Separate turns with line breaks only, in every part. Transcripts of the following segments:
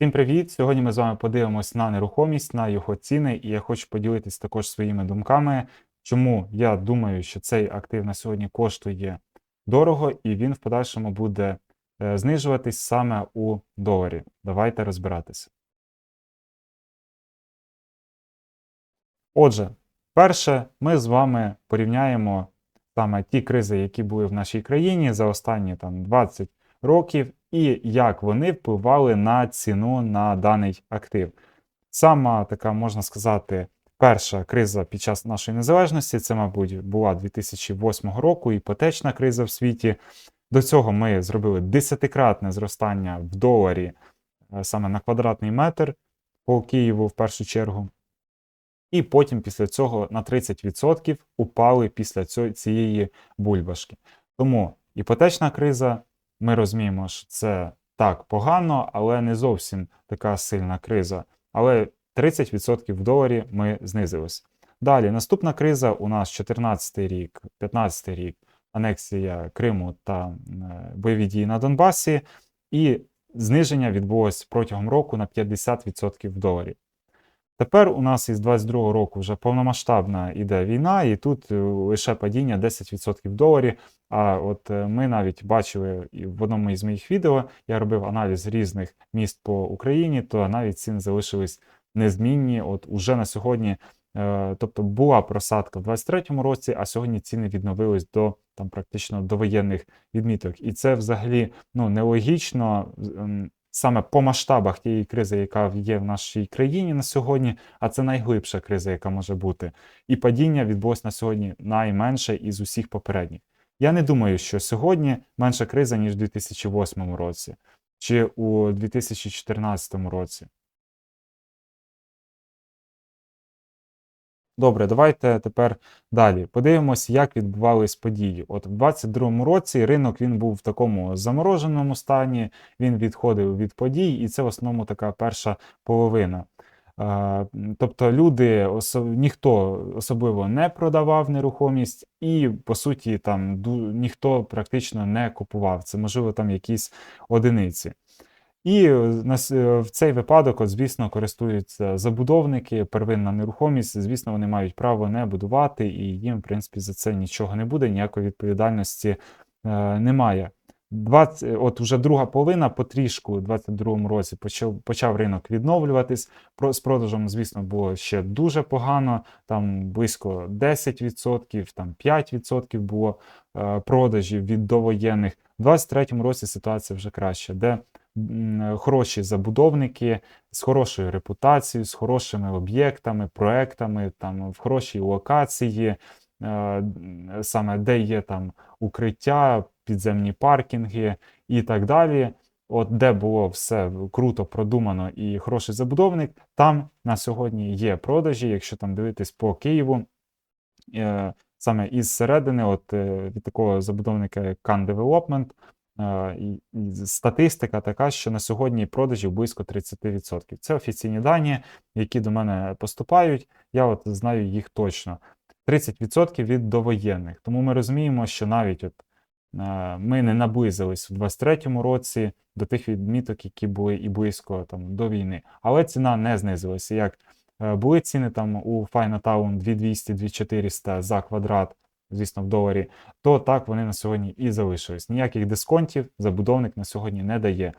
Всім привіт! Сьогодні ми з вами подивимось на нерухомість, на його ціни, і я хочу поділитись також своїми думками, чому я думаю, що цей актив на сьогодні коштує дорого, і він в подальшому буде е, знижуватись саме у доларі. Давайте розбиратися. Отже, перше, ми з вами порівняємо саме ті кризи, які були в нашій країні за останні там 20 років, і як вони впливали на ціну на даний актив. Сама така, можна сказати, перша криза під час нашої незалежності, це, мабуть, була 2008 року, іпотечна криза в світі. До цього ми зробили десятикратне зростання в доларі е, саме на квадратний метр по Києву в першу чергу. І потім після цього на 30% упали після цієї бульбашки. Тому іпотечна криза, ми розуміємо, що це так погано, але не зовсім така сильна криза. Але 30% в доларі ми знизились. Далі, наступна криза у нас 14 рік, 15 рік, анексія Криму та е, бойові дії на Донбасі, і зниження відбулось протягом року на 50% в доларі. Тепер у нас із 22 року вже повномасштабна іде війна, і тут е, лише падіння 10% в доларі. А от е, ми навіть бачили в одному із моїх відео, я робив аналіз різних міст по Україні, то навіть ціни залишились незмінні. От уже на сьогодні, е, тобто була просадка в 23-му році, а сьогодні ціни відновились до там практично довоєнних відміток. І це взагалі ну нелогічно. Саме по масштабах тієї кризи, яка є в нашій країні на сьогодні, а це найглибша криза, яка може бути. І падіння відбулось на сьогодні найменше із усіх попередніх. Я не думаю, що сьогодні менша криза, ніж у 2008 році чи у 2014 році. Добре, давайте тепер далі. Подивимось, як відбувались події. От в 2022 році ринок він був в такому замороженому стані, він відходив від подій, і це в основному така перша половина. Е, Тобто люди, ніхто особливо не продавав нерухомість, і по суті там ніхто практично не купував. Це можливо там якісь одиниці. І е, е, в цей випадок, от, звісно, користуються забудовники, первинна нерухомість. Звісно, вони мають право не будувати, і їм, в принципі, за це нічого не буде, ніякої відповідальності е, немає. 20, от уже друга половина потрішку у 22-му році почав, почав ринок відновлюватись. Про, з продажем, звісно, було ще дуже погано. Там близько 10%, там 5% було е, продажів від довоєнних. У 23-му році ситуація вже краща, де хороші забудовники з хорошою репутацією, з хорошими об'єктами, проектами, там в хорошій локації, е, саме де є там укриття, підземні паркінги і так далі. От де було все круто продумано і хороший забудовник, там на сьогодні є продажі, якщо там дивитись по Києву. Е, Саме із середини, от е, від такого забудовника, як Can Development, Е, статистика така, що на сьогодні продажів близько 30%. Це офіційні дані, які до мене поступають. Я от знаю їх точно. 30% від довоєнних. Тому ми розуміємо, що навіть от е, ми не наблизились в 23-му році до тих відміток, які були і близько там до війни. Але ціна не знизилася. Як е, були ціни там у Chinatown 2200-2400 за квадрат, звісно, в доларі, то так вони на сьогодні і залишились. Ніяких дисконтів забудовник на сьогодні не дає.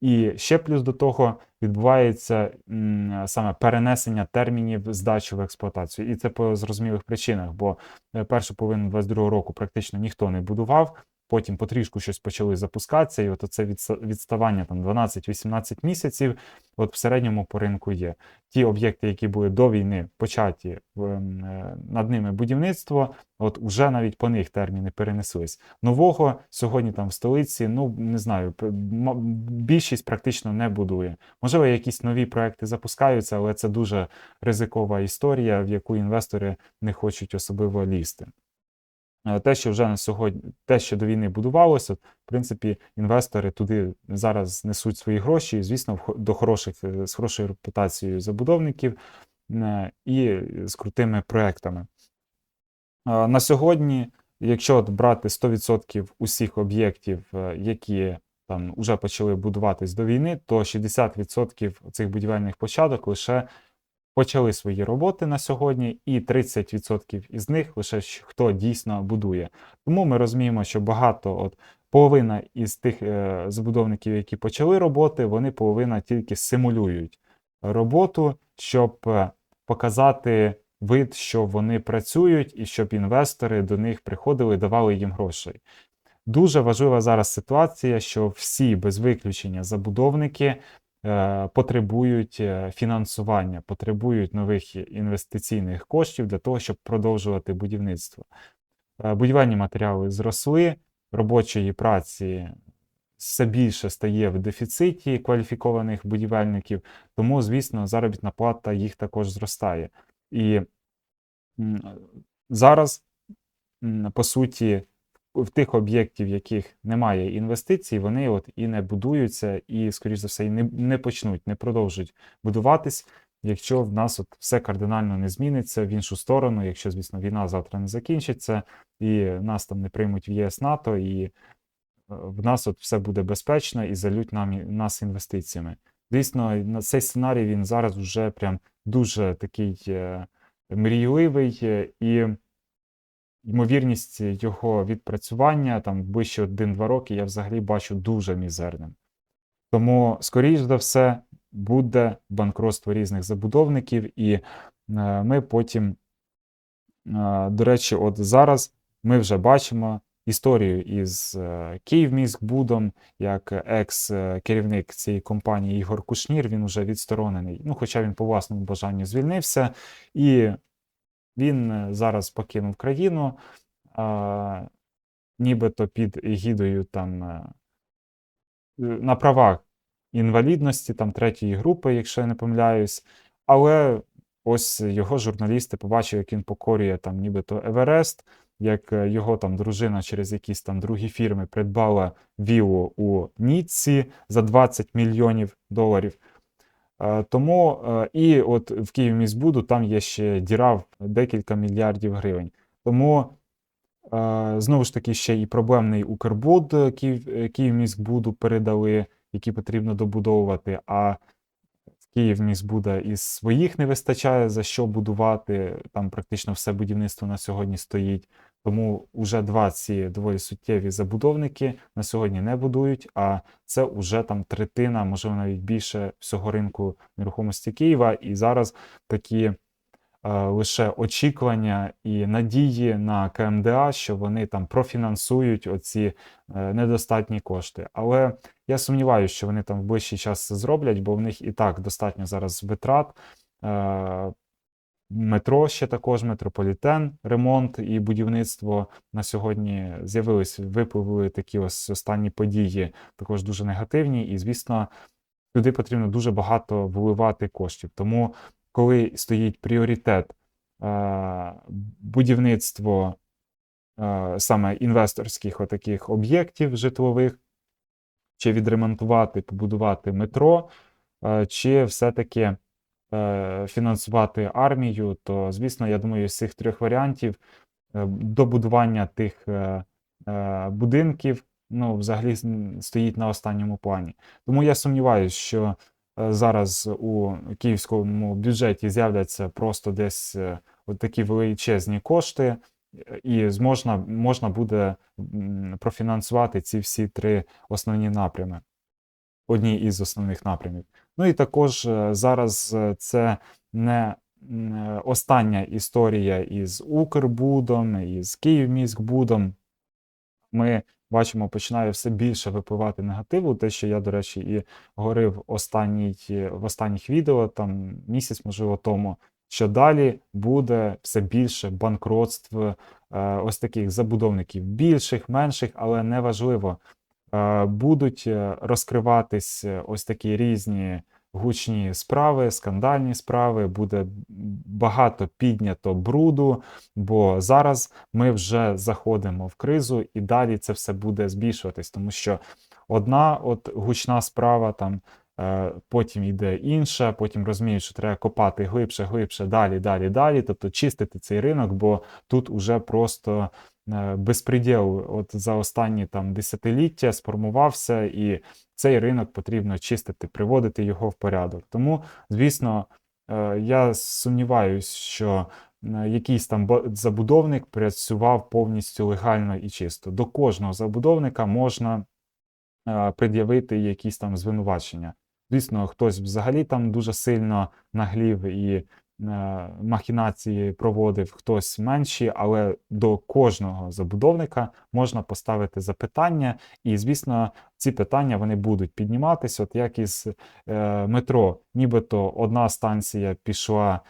І ще плюс до того відбувається м, саме перенесення термінів здачі в експлуатацію. І це по зрозумілих причинах, бо е, першу половину 2022 року практично ніхто не будував. Потім потрішку щось почали запускатися, і от це відставання там 12-18 місяців, от в середньому по ринку є. Ті об'єкти, які були до війни початі, ем, е, над ними будівництво, от уже навіть по них терміни перенеслись. Нового сьогодні там в столиці, ну не знаю, більшість практично не будує. Можливо, якісь нові проекти запускаються, але це дуже ризикова історія, в яку інвестори не хочуть особливо лізти. Е, Те, що вже на сьогодні, те, що до війни будувалося, в принципі, інвестори туди зараз несуть свої гроші, звісно, до хороших, е, з хорошою репутацією забудовників е, і з крутими проектами. На сьогодні, якщо брати 100% усіх об'єктів, які там вже почали будуватись до війни, то 60% цих будівельних площадок лише почали свої роботи на сьогодні, і 30% із них лише хто дійсно будує. Тому ми розуміємо, що багато, от половина із тих е, забудовників, які почали роботи, вони половина тільки симулюють роботу, щоб е, показати вид, що вони працюють, і щоб інвестори до них приходили, давали їм грошей. Дуже важлива зараз ситуація, що всі без виключення забудовники потребують е, фінансування, потребують нових інвестиційних коштів для того, щоб продовжувати будівництво. Е, Будівельні матеріали зросли, робочої праці все більше стає в дефіциті кваліфікованих будівельників, тому, звісно, заробітна плата їх також зростає. І зараз, по суті, в тих об'єктів, в яких немає інвестицій, вони от і не будуються, і, скоріш за все, і не, не почнуть, не продовжують будуватись, якщо в нас от все кардинально не зміниться в іншу сторону, якщо, звісно, війна завтра не закінчиться, і нас там не приймуть в ЄС НАТО, і е, в нас от все буде безпечно і залють нам нас інвестиціями. Звісно, цей сценарій він зараз вже прям дуже такий е, мрійливий, е, і ймовірність його відпрацювання там ближче 1-2 роки я взагалі бачу дуже мізерним. Тому, скоріш за все, буде банкротство різних забудовників, і е, ми потім, е, до речі, от зараз ми вже бачимо історію із е, Київміськбудом, як екс-керівник цієї компанії Ігор Кушнір, він вже відсторонений. Ну, хоча він по власному бажанню звільнився, і він е, зараз покинув країну, а, нібито під егідою там е, на правах інвалідності, там третьої групи, якщо я не помиляюсь. Але ось його журналісти побачили, як він покорює там нібито Еверест, як е, його там дружина через якісь там другі фірми придбала віллу у Ніцці за 20 мільйонів доларів. Е, Тому е, і от в Київміськбуду там є ще діра в декілька мільярдів гривень. Тому е, знову ж таки ще і проблемний Укрбуд Київ, Київміськбуду передали, які потрібно добудовувати. А в Київміськбуда із своїх не вистачає за що будувати. Там практично все будівництво на сьогодні стоїть. Тому вже два ці доволі суттєві забудовники на сьогодні не будують, а це вже там третина, можливо, навіть більше всього ринку нерухомості Києва. І зараз такі е, лише очікування і надії на КМДА, що вони там профінансують оці е, недостатні кошти. Але я сумніваюся, що вони там в ближчий час це зроблять, бо в них і так достатньо зараз витрат. Е, Метро ще також, метрополітен, ремонт і будівництво на сьогодні з'явились, випливли такі ось останні події, також дуже негативні. І, звісно, туди потрібно дуже багато вливати коштів. Тому, коли стоїть пріоритет е, будівництво е, саме інвесторських отаких об'єктів житлових, чи відремонтувати, побудувати метро, е, чи все-таки фінансувати армію, то, звісно, я думаю, з цих трьох варіантів е, добудування тих е, е, будинків ну, взагалі стоїть на останньому плані. Тому я сумніваюся, що е, зараз у київському бюджеті з'являться просто десь е, такі величезні кошти, е, і зможна, можна буде профінансувати ці всі три основні напрями. Одні із основних напрямів. Ну і також е, зараз е, це не е, остання історія із Укрбудом, із Київміськбудом. Ми бачимо, починає все більше випливати негативу. Те, що я, до речі, і говорив останній, в останніх відео, там місяць, можливо, тому, що далі буде все більше банкротств е, ось таких забудовників, більших, менших, але неважливо. Е, Будуть е, розкриватись е, ось такі різні гучні справи, скандальні справи, буде багато піднято бруду, бо зараз ми вже заходимо в кризу і далі це все буде збільшуватись, тому що одна от гучна справа там. Потім йде інша, потім розуміють, що треба копати глибше, глибше, далі, далі, далі. Тобто чистити цей ринок, бо тут уже просто безпреділ от за останні там десятиліття сформувався, і цей ринок потрібно чистити, приводити його в порядок. Тому, звісно, е, я сумніваюсь, що е, якийсь там забудовник працював повністю легально і чисто. До кожного забудовника можна е, пред'явити якісь там звинувачення. Звісно, хтось взагалі там дуже сильно наглів і е, махінації проводив, хтось менші, але до кожного забудовника можна поставити запитання, і звісно, ці питання вони будуть підніматися, от як із е, метро, нібито одна станція пішла.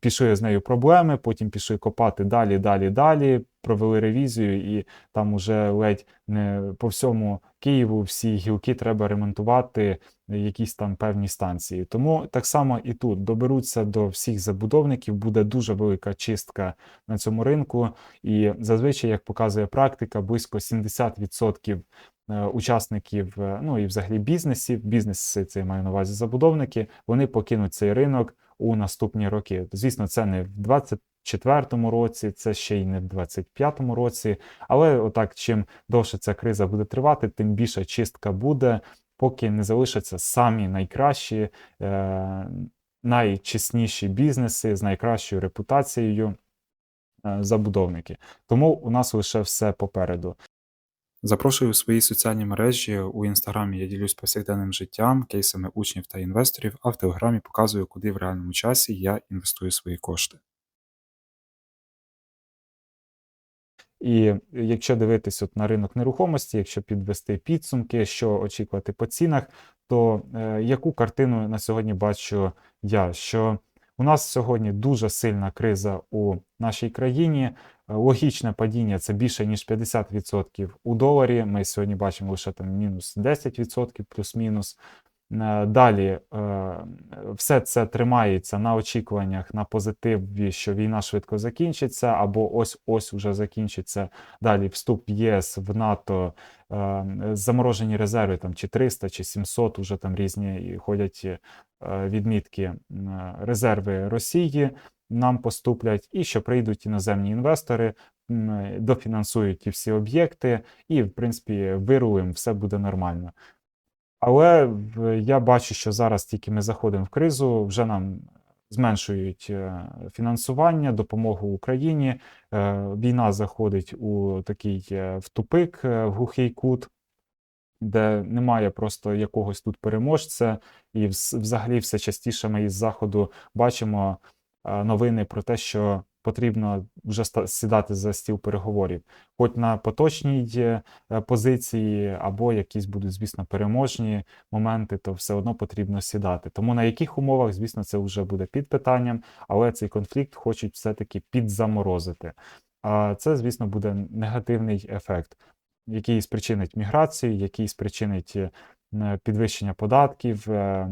Пішли з нею проблеми, потім пішли копати далі, далі, далі. Провели ревізію, і там уже ледь не по всьому Києву всі гілки треба ремонтувати, якісь там певні станції. Тому так само і тут доберуться до всіх забудовників, буде дуже велика чистка на цьому ринку. І зазвичай, як показує практика, близько 70% е, учасників, е, ну і взагалі бізнесів, бізнеси це маю на увазі забудовники, вони покинуть цей ринок у наступні роки. Звісно, це не в 24-му році, це ще й не в 25-му році. Але отак, чим довше ця криза буде тривати, тим більше чистка буде, поки не залишаться самі найкращі, е, найчесніші бізнеси з найкращою репутацією е, забудовники. Тому у нас лише все попереду.
Запрошую у свої соціальні мережі. У інстаграмі я ділюсь повсякденним життям, кейсами учнів та інвесторів, а в телеграмі показую, куди в реальному часі я інвестую свої кошти.
І якщо дивитись от на ринок нерухомості, якщо підвести підсумки, що очікувати по цінах, то е, яку картину на сьогодні бачу я? Що у нас сьогодні дуже сильна криза у нашій країні. Е, Логічне падіння це більше ніж 50% у доларі. Ми сьогодні бачимо лише там мінус 10% плюс-мінус. Е, Далі е, все це тримається на очікуваннях, на позитиві, що війна швидко закінчиться, або ось ось уже закінчиться. Далі вступ в ЄС в НАТО, заморожені резерви там чи 300, чи 700, уже там різні ходять відмітки резерви Росії. Нам поступлять, і що прийдуть іноземні інвестори, дофінансують ті всі об'єкти, і, в принципі, вирулим, все буде нормально. Але я бачу, що зараз тільки ми заходимо в кризу, вже нам зменшують е, фінансування, допомогу Україні. Е, Війна заходить у такий е, в тупик, в глухий кут, де немає просто якогось тут переможця, і взагалі все частіше ми із заходу бачимо новини про те, що потрібно вже сідати за стіл переговорів, хоч на поточній е, е, позиції, або якісь будуть, звісно, переможні моменти, то все одно потрібно сідати. Тому на яких умовах, звісно, це вже буде під питанням, але цей конфлікт хочуть все-таки підзаморозити. А це, звісно, буде негативний ефект, який спричинить міграцію, який спричинить е, е, підвищення податків, е, е,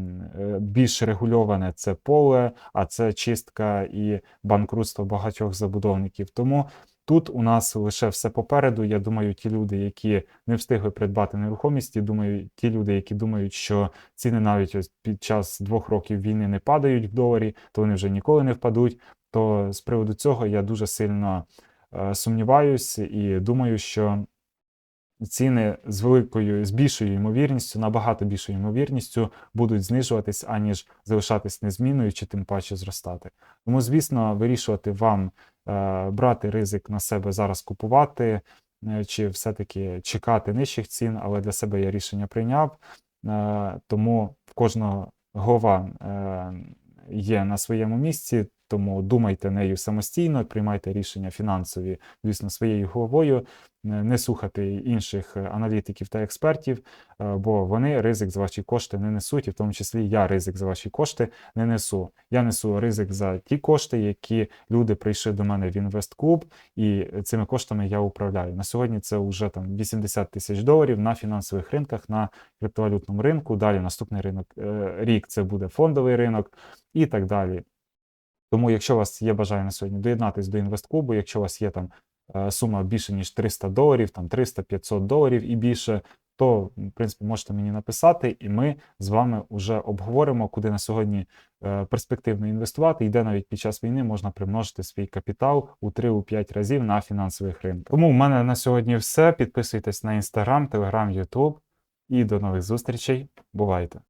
більш регульоване це поле, а це чистка і банкрутство багатьох забудовників. Тому тут у нас лише все попереду. Я думаю, ті люди, які не встигли придбати нерухомість, і думаю, ті люди, які думають, що ціни навіть ось під час двох років війни не падають в доларі, то вони вже ніколи не впадуть. То з приводу цього я дуже сильно е, сумніваюсь і думаю, що ціни з великою, з більшою ймовірністю, набагато більшою ймовірністю будуть знижуватись, аніж залишатись незмінною чи тим паче зростати. Тому, звісно, вирішувати вам е, брати ризик на себе зараз купувати, е, чи все-таки чекати нижчих цін, але для себе я рішення прийняв. Е, тому в кожного голова е, є на своєму місці, тому думайте нею самостійно, приймайте рішення фінансові, звісно, своєю головою, не слухати інших е, аналітиків та експертів, е, бо вони ризик за ваші кошти не несуть, і в тому числі я ризик за ваші кошти не несу. Я несу ризик за ті кошти, які люди прийшли до мене в інвестклуб, і цими коштами я управляю. На сьогодні це вже там 80 тисяч доларів на фінансових ринках, на криптовалютному ринку. Далі наступний ринок е, рік це буде фондовий ринок і так далі. Тому, якщо у вас є бажання на сьогодні доєднатись до інвестклубу, якщо у вас є там сума більше ніж 300 доларів, там 300-500 доларів і більше, то в принципі можете мені написати, і ми з вами вже обговоримо, куди на сьогодні е, перспективно інвестувати, і де навіть під час війни можна примножити свій капітал у 3-5 разів на фінансових ринках. Тому в мене на сьогодні все. Підписуйтесь на інстаграм, телеграм, ютуб і до нових зустрічей. Бувайте!